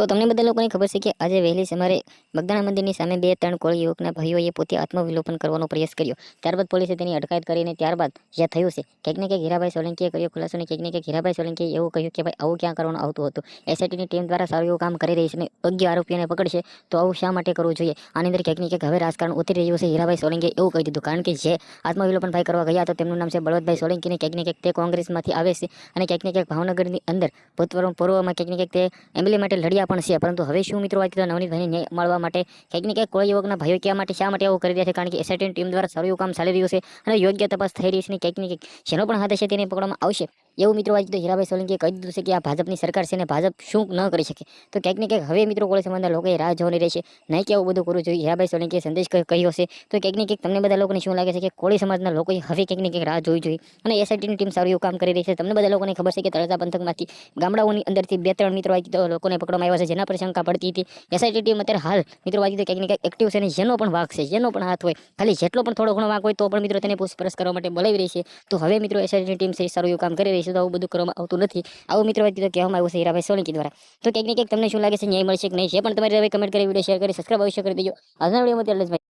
તો તમને બધા લોકોને ખબર છે કે આજે વહેલી સવારે બગદાણા મંદિરની સામે બે ત્રણ કોળી યુવકના ભાઈઓએ પોતે આત્મવિલોપન કરવાનો પ્રયાસ કર્યો. ત્યારબાદ પોલીસે તેની અટકાયત કરીને ત્યારબાદ જે થયું છે કંઈક ને હીરાભાઈ સોલંકીએ કર્યો ખુલાસો ને કંઈક ને હીરાભાઈ સોલંકીએ એવું કહ્યું કે ભાઈ, આવું ક્યાં કરવાનું આવતું હતું? એસઆઈટીની ટીમ દ્વારા સારું એવું કામ કરી રહી છે અને યોગ્ય આરોપીઓને પકડશે, તો આવું શા માટે કરવું જોઈએ? આની અંદર ક્યાંક ને ક્યાંક હવે રાજકારણ ઉતરી રહ્યું છે, હીરાભાઈ સોલંકીએ એવું કહી દીધું. કારણ કે જે આત્મવિલોપન ભાઈ કરવા ગયા તો તેમનું નામ છે બળવંતભાઈ સોલંકીને ક્યાંક ને ક્યાંક તે કોંગ્રેસમાંથી આવે છે અને ક્યાંક ને ક્યાંક ભાવનગરની અંદર ભૂતપૂર્વ પૂર્વમાં ક્યાંક ને ક્યાંક તે એમએલએ માટે લડ્યા પણ છે. પરંતુ હવે શું મિત્રો વાત કીધું નવનીતભાઈને ન્યાય મળવા માટે ક્યાંક ને ક્યાંક કોઈ યુવકના ભાઈઓ ક્યાં માટે શા માટે આવું કરી રહ્યા છે? કારણ કે એસઆઈટીની ટીમ દ્વારા સારું કામ ચાલી રહ્યું છે અને યોગ્ય તપાસ થઈ રહી છે ને ક્યાંક ને ક્યાંક જેનો પણ હાથ હશે તેને પકડવામાં આવશે. એવું મિત્રો વાત તો હીરાભાઈ સોલંકીએ કહી દીધું છે કે આ ભાજપની સરકાર છે અને ભાજપ શું ન કરી શકે? તો ક્યાંક ને ક્યાંક હવે મિત્રો કોળી સમાજના લોકોએ રાહ જોવાની રહેશે. નહીં કે આવું બધું કરવું જોઈએ. હીરાભાઈ સોલંકીએ સંદેશ કહ્યો છે. તો ક્યાંક ને ક્યાંક તમને બધા લોકોને શું લાગે છે કે કોળી સમાજના લોકોએ હવે ક્યાંક ને ક્યાંક રાહ જોવી જોઈએ? અને એસઆઈટીની ટીમ સારું એવું કામ કરી રહી છે. તમને બધા લોકોને ખબર છે કે તળાજા પંથકમાંથી ગામડાઓની અંદરથી બે ત્રણ મિત્રો તો લોકોને પકડવામાં આવ્યા છે, જેના પર શંકા પડતી હતી. એસઆઈટી ટીમ અત્યારે હાલ મિત્રો વાગી તો ક્યાંક ને ક્યાંક એક્ટિવ છે અને જેનો પણ વાક છે, જેનો પણ હાથ હોય, ખાલી જેટલો પણ થોડો ઘણો વાક હોય તો પણ મિત્રો તેને પૂછપરછ કરવા માટે બોલાવી રહી છે. તો હવે મિત્રો એસઆઈટી ટીમ છે સારું એવું કામ કરી રહી છે, તો આવું બધું કરવામાં આવતું નથી. આવું મિત્રો વાગી તો કહેવામાં આવ્યું છે હીરાભાઈ સોલંકી દ્વારા. તો ક્યાંક ને ક્યાંક તમને શું લાગે છે, ન્યાય મળશે કે નહીં? છે પણ તમારે કમેન્ટ કરી વીડિયો શેર કરી સબસ્ક્રાઈબ અવશ્ય કરી દેજો. આજના વિડીયોમાં